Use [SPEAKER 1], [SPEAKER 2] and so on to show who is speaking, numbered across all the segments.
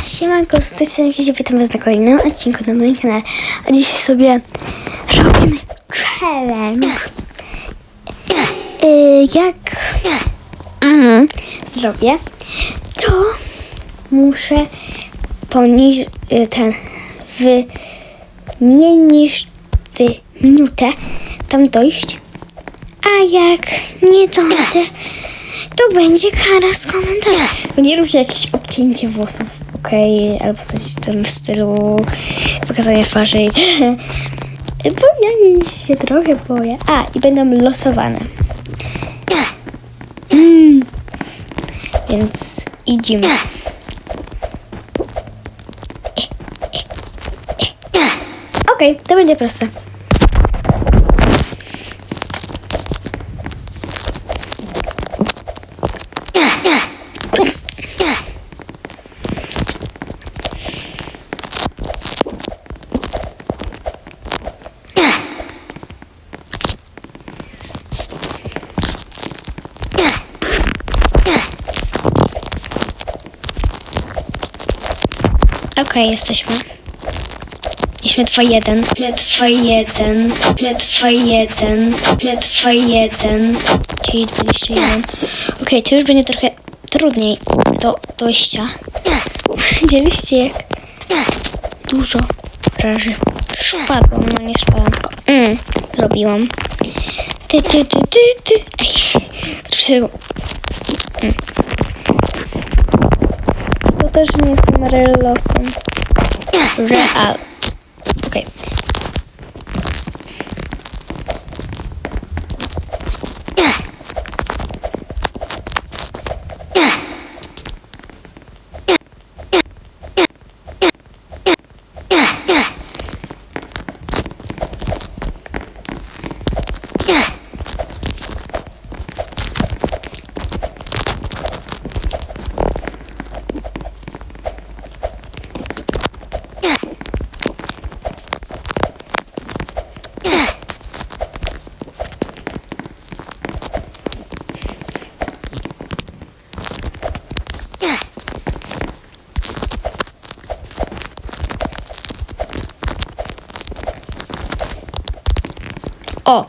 [SPEAKER 1] Siemanko, z tej strony Kizia, witam was na kolejnym odcinku na moim kanale. A dzisiaj sobie robimy challenge. Yy, jak mm, zrobię, to muszę poniż y, ten w mniej niż w minutę tam dojść. A jak nie dojdę, to będzie kara z komentarzem. Tylko nie róbcie jakieś obcięcie włosów, okej? Albo coś w tym stylu, pokazanie twarzy. i. Bo ja się trochę boję. A, i będą losowane. Więc idziemy. Okej, to będzie proste. Okej, jesteśmy. Jesteśmy 2-1. 2-1. 2-1. 2-1. Czyli 21. Okej, to już będzie trochę trudniej do dojścia. Widzieliście jak dużo razy szpadłam, no nie szpadłam, tylko mm, zrobiłam. Ty, ty, ty, ty, ty. Ej. Też nie jestem relosem. Real. Okej. O!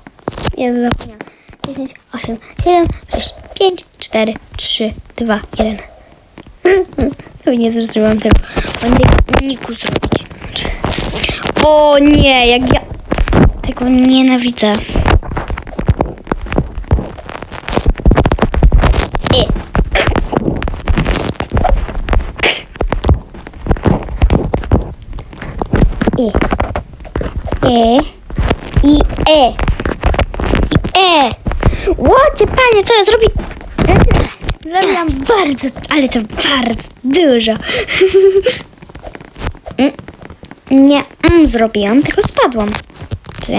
[SPEAKER 1] Jeden zapomniałam. 10, 8, 7, 6, 5, 4, 3, 2, 1. To nie zrozumiałam tego. Będę niku zrobić. O nie, jak ja tego nienawidzę. E. E. I E. I E. Łocie, panie, co ja zrobi... Bardzo, ale to bardzo dużo. Mm, Nie, mm, zrobiłam, tylko spadłam. Ty.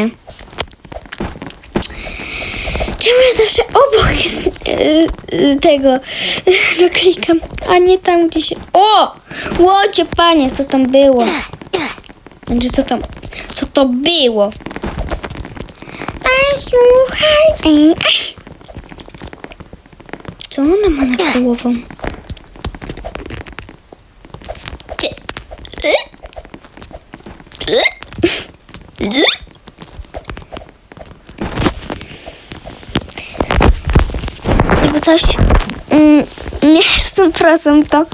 [SPEAKER 1] Czemu ja zawsze obok jest yy, yy, tego no klikam, a nie tam gdzie się... O! Łocie, panie, co tam było? Znaczy, co tam... Co to było? A słuchaj. Ej, ej. Co ona ma na głową? Jakby coś... Mm, nie jestem prosem to.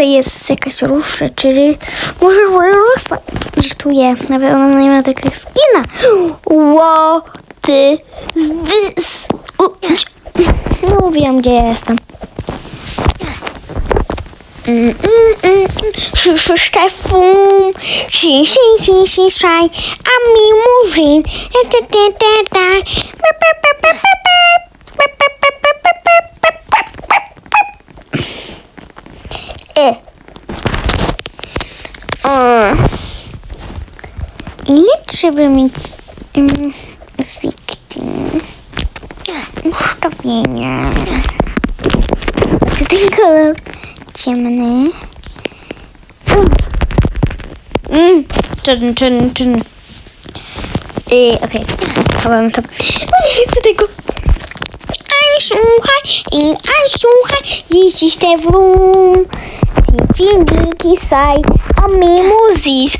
[SPEAKER 1] Rusa jest jakaś rusza, czyli może Rusa. Żartuję, nawet ona nie ma takiego skina. Ło, ty, zdys. No wiem, gdzie ja jestem. Stefun, si, si, si, si, szaj, a mi murzyn, e, te, te, te, te. Pe, pe, pe, pe, pe, pe. Pe, pe, pe, pe, pe, pe, pe, E. O. Ile trzeba mieć um, fikcji? Ustawienia. To ten kolor ciemny. Mm. czyn, czyn, czyn. Yy, okej, schowałem to. Bo nie chcę tego. słuchaj i aj e wisi ste se fingir que sai, a mi muzis.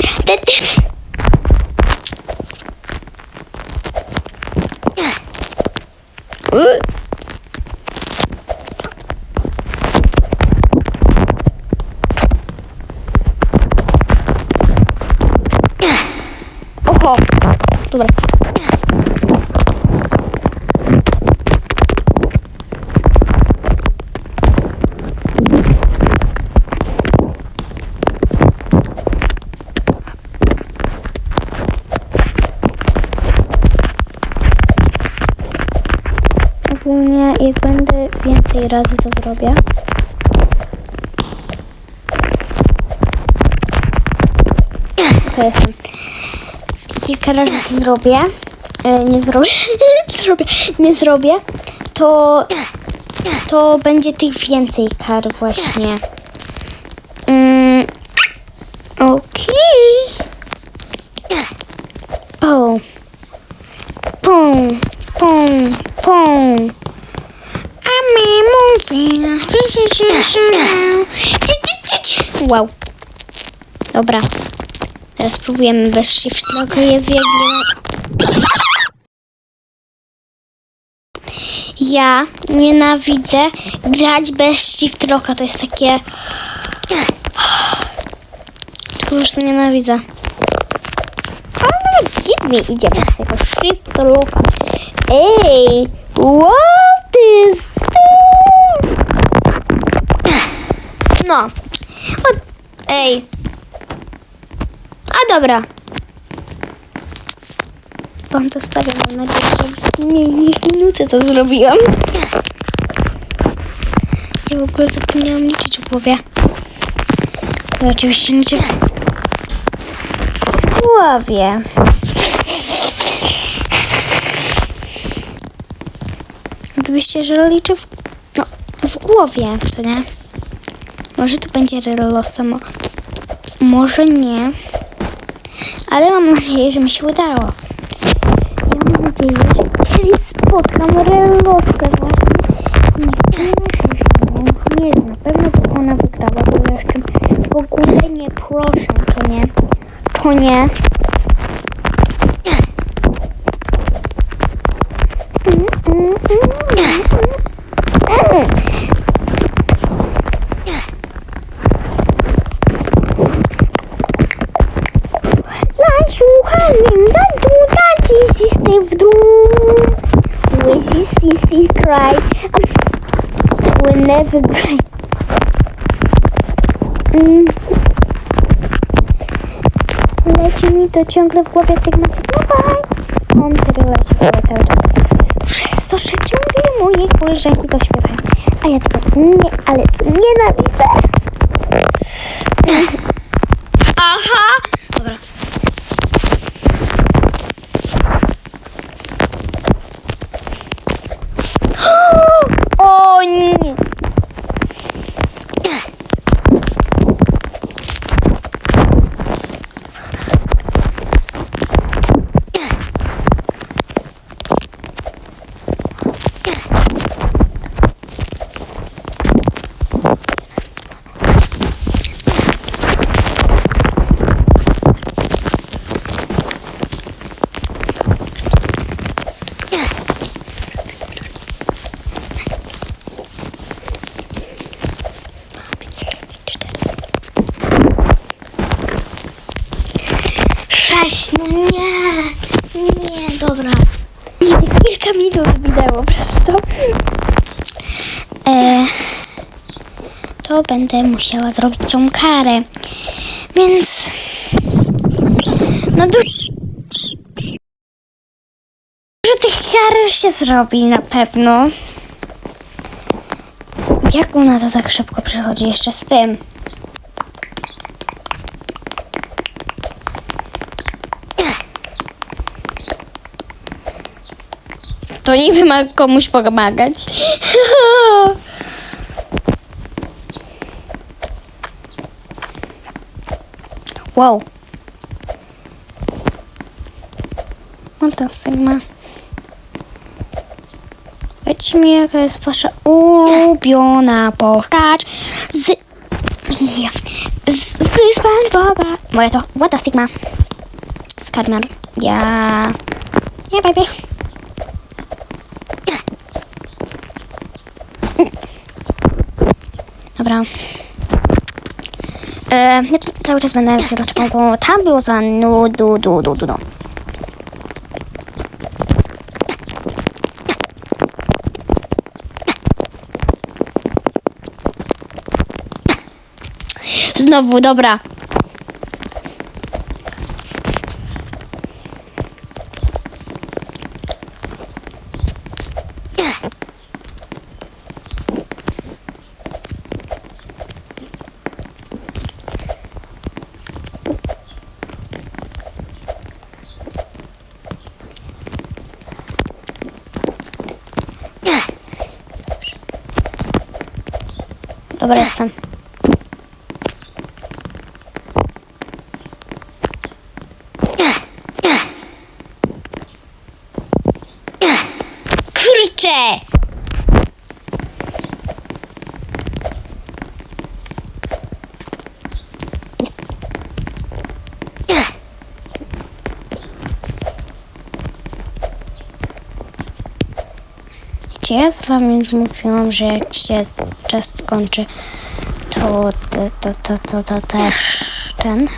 [SPEAKER 1] Uh. Więcej razy to zrobię. To jestem. Kilka razy to zrobię. E, nie zrobię. zrobię. Nie zrobię. To. To będzie tych więcej kar właśnie. Mm, Okej. Pum. Pum. Pum. Pum. A my mówię. Wow. Dobra. Teraz spróbujemy bez shift locka. Jezu, jak Ja nienawidzę grać bez shift locka. To jest takie... Tylko już to nienawidzę. Ale git mi idzie bez tego shift locka. Ej! What is No. O, ej. A dobra. Wam to stawiam, mam nadzieję, że mniej niż minutę to zrobiłam. Ja w ogóle zapomniałam liczyć w głowie. Ja oczywiście liczę w głowie. Oczywiście, że liczę w, no, w głowie, co nie? Może to będzie relosa, mo- może nie. Ale mam nadzieję, że mi się udało. Ja mam nadzieję, że kiedyś spotkam relosę właśnie. Nie nie, nie, na pewno ona wygrała, bo jeszcze w ogóle nie proszę, to nie. To nie. Never cry. Mm. Leci mi to ciągle w głowie Sigma Sigma Bye. On serio leci w głowie cały czas. Przez to, że ciągle moje koleżanki to śpiewają. A ja tego nie, ale nienawidzę. Aha! Dobra. O nie! Sześć, no nie, nie, dobra. Jeszcze kilka minut minęło przez to. E, to będę musiała zrobić tą karę. Więc... No dużo... Dużo tych kar się zrobi na pewno. Jak ona to tak szybko przychodzi jeszcze z tym? To niby ma komuś pomagać. Wow. Fantastyk ma. Powiedzcie mi, jaka jest wasza ulubiona postać z... Ja. Z, z SpongeBoba. Moje to What the Stigma. Skarmiar. Ja... Nie, baby. Dobra. E, ja tu cały czas będę się dlaczego, bo tam było za nudu, du, du, du, du. Znowu, dobra. Dobra, jestem. Kurczę! Gdzie ja z wami mówiłam, że jak się czas skończy, to, to, to, to, to, też ten.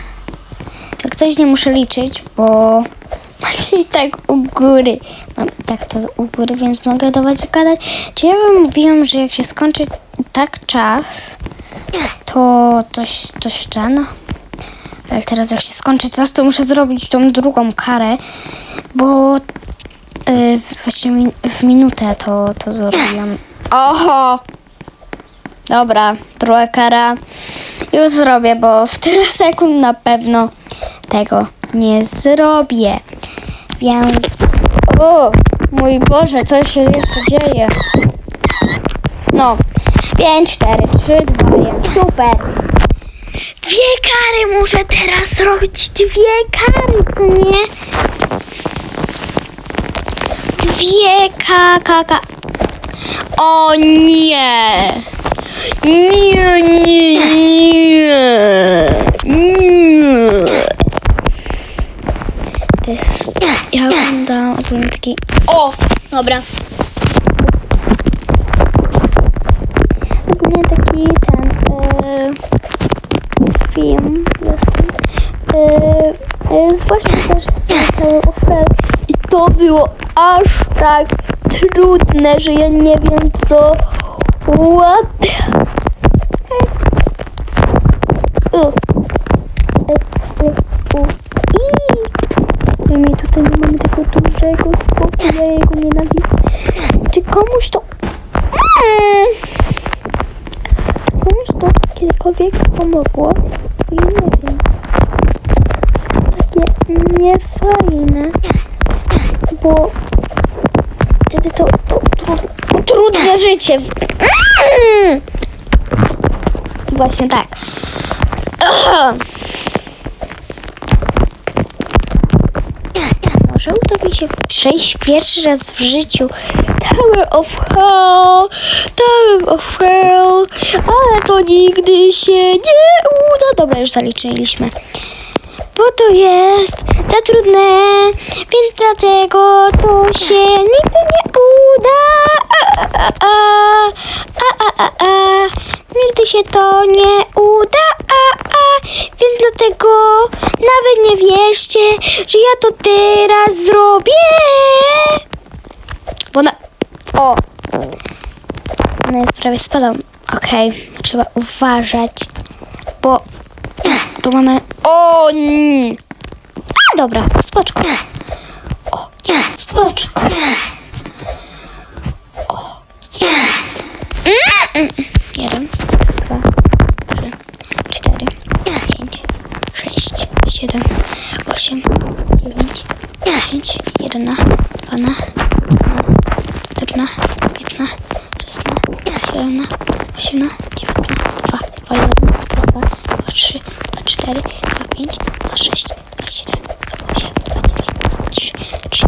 [SPEAKER 1] Jak coś nie muszę liczyć, bo macie i tak u góry. Mam tak to u góry, więc mogę do was gadać. Czy ja wam mówiłam, że jak się skończy tak czas, to coś, coś ten. Ale teraz jak się skończy czas, to muszę zrobić tą drugą karę, bo yy, właśnie min- w minutę to, to zrobiłam. Oho! Dobra, druga kara. Już zrobię, bo w tyle sekund na pewno tego nie zrobię. Więc. O! Mój Boże, co się jeszcze dzieje? No. 5, 4, 3, 2, 1. Super! Dwie kary muszę teraz zrobić. Dwie kary, co nie? Dwie kaka. O nie! Nie, nie, nie. Nie. To jest... Ja oglądałam ogólnie taki... O! Dobra. Ogólnie taki ten... E, film jest... E, jest właśnie też to było aż tak trudne, że ja nie wiem co... What. I. My tutaj nie mamy tego dużego skoku, ja jego nienawidzę. Czy komuś to... Mm. Komuś to kiedykolwiek pomogło? Ja nie wiem. Życie. Mm. Właśnie tak. Może uda mi się przejść pierwszy raz w życiu Tower of Hell, Tower of Hell, ale to nigdy się nie uda. Dobra, już zaliczyliśmy. Bo to jest za trudne, więc dlatego to się nigdy nie uda. A, a, a, a, a, a. Nigdy się to nie uda, a, a. więc dlatego nawet nie wierzcie, że ja to teraz zrobię. Bo na... O! Ona jest prawie spadam. Okej, trzeba uważać, bo tu mamy... O! nie. A, dobra, spoczko. O, spoczko. O, jest. Mm, mm. Jeden, dwa, trzy, cztery, pięć, sześć, siedem, osiem, dziewięć, dziesięć, jedna, dwana, czterna, piętna, szesna, siedemna, osiemna, dziewiętna, dwa, dwa, jeden, dwa, dwa, dwa, trzy, dwa, cztery, dwa, pięć, dwa, sześć, dwa, siedem, dwa, osiem, dwa, dziewięć, dwa, trzy, trzy,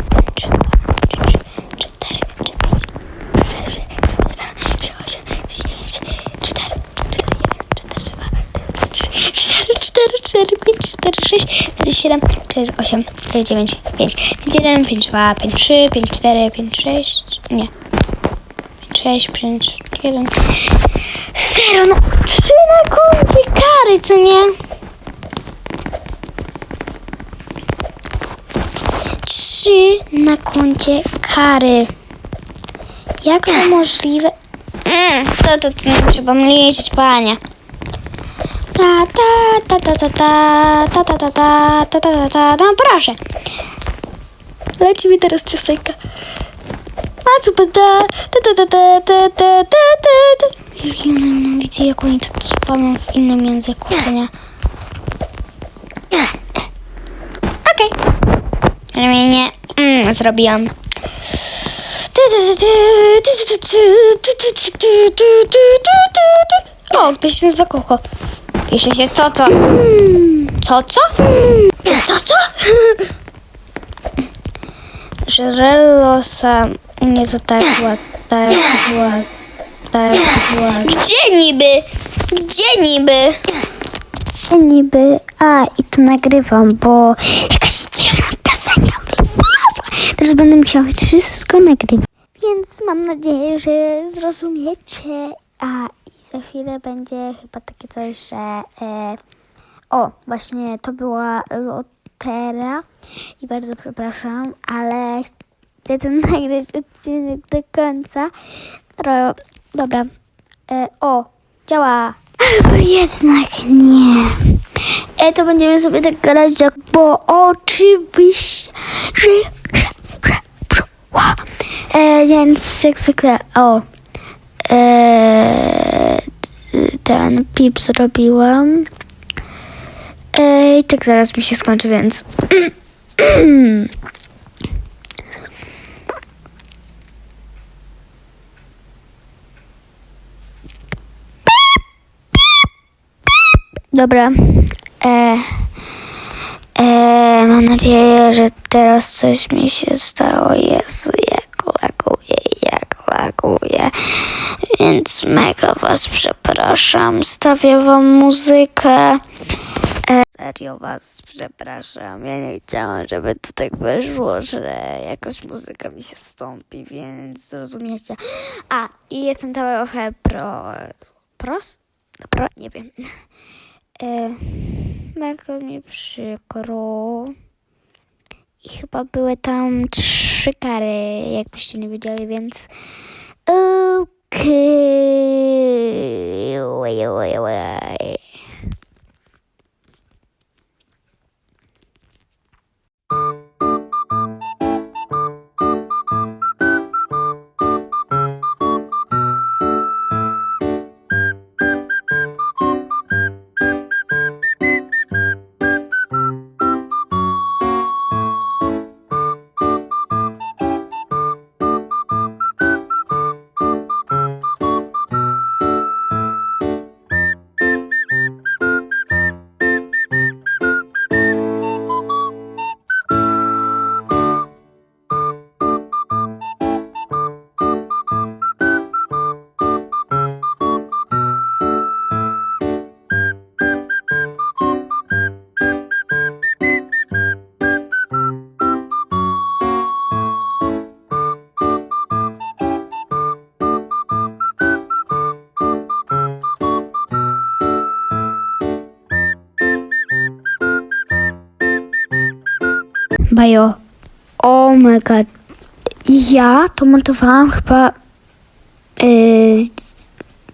[SPEAKER 1] 4, 5, 4, 6, 4, 7, 4, 8, 4, 9, 5, 5, 1, 5, 2, 5, 3, 5, 4, 5, 6, nie. 5, 6, 5, 1. 0, no 3 na koncie kary, co nie? 3 na koncie kary. Jak to możliwe? Mm, to, to, to trzeba mniejszyć, panie. Ta ta ta ta ta ta ta ta ta ta ta ta ta ta no proszę. Leci mi teraz piosenka. A co? Ta ta ta ta ta ta ta ta ta. Jak ja nienawidzę, jak oni tak spamią w innym języku, co nie? Okej. Ale mnie nie mm, zrobiłam. O, ktoś się nazywa Koko. Pisze się co co? Co co? Co co? Żerelosa nie to tak ła, tak ła, tak ła. Gdzie niby? Gdzie niby? Niby, a i to nagrywam, bo jakaś dziwna piosenka wlazła. Teraz będę musiała wszystko nagrywać. Więc mam nadzieję, że zrozumiecie. A za chwilę będzie chyba takie coś, że. E, o, właśnie to była lotera. I bardzo przepraszam, ale chcę ten nagrać odcinek do końca. Ro, dobra. E, o, działa. Albo jednak nie. E, to będziemy sobie tak jak- bo oczywiście, że, że, że, że ła. E, więc jak zwykle, o, e, ten pip zrobiłam. E, I tak zaraz mi się skończy, więc... Dobra. E, e, mam nadzieję, że teraz coś mi się stało. Jezu, jak laguje, jak laguje. Więc mega was przepraszam. Stawię wam muzykę. E, serio was przepraszam. Ja nie chciałam, żeby to tak wyszło, że jakoś muzyka mi się stąpi, więc zrozumiecie. A, i jestem trochę pro... Pros? Pro? Nie wiem. E, mega mi przykro. I chyba były tam trzy kary, jakbyście nie wiedzieli, więc okej. Okay. Oj. Bajo. Oh my god. Ja to montowałam chyba yy,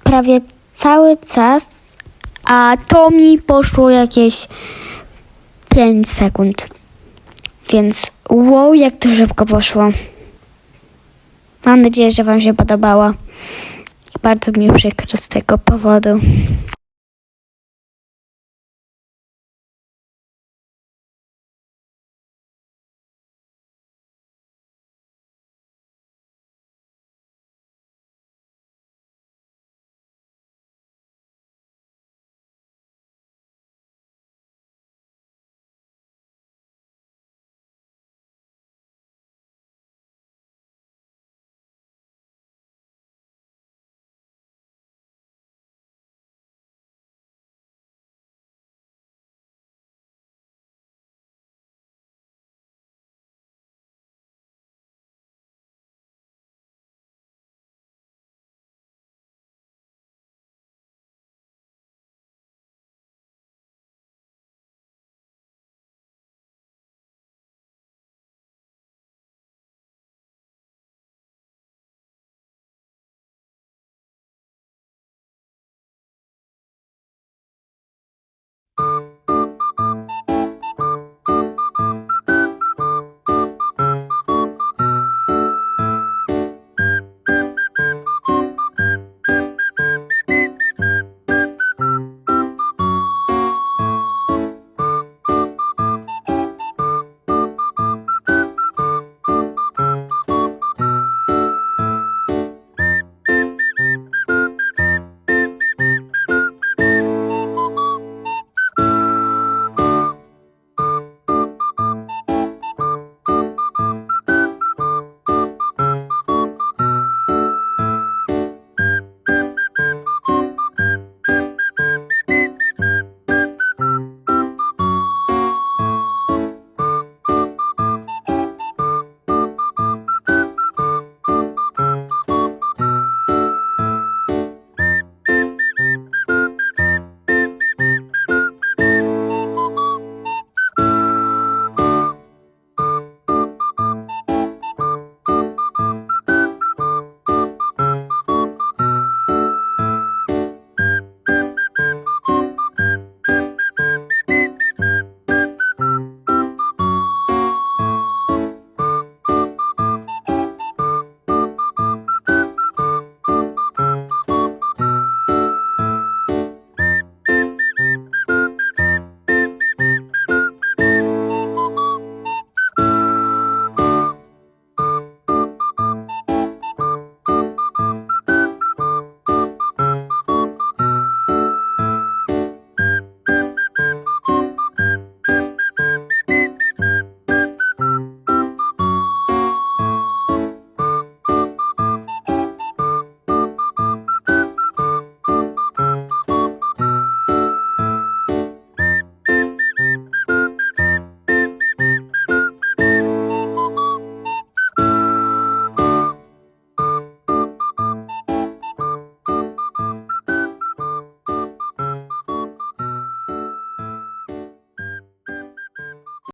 [SPEAKER 1] prawie cały czas, a to mi poszło jakieś 5 sekund. Więc wow, jak to szybko poszło. Mam nadzieję, że Wam się podobało. I bardzo mi przykro z tego powodu.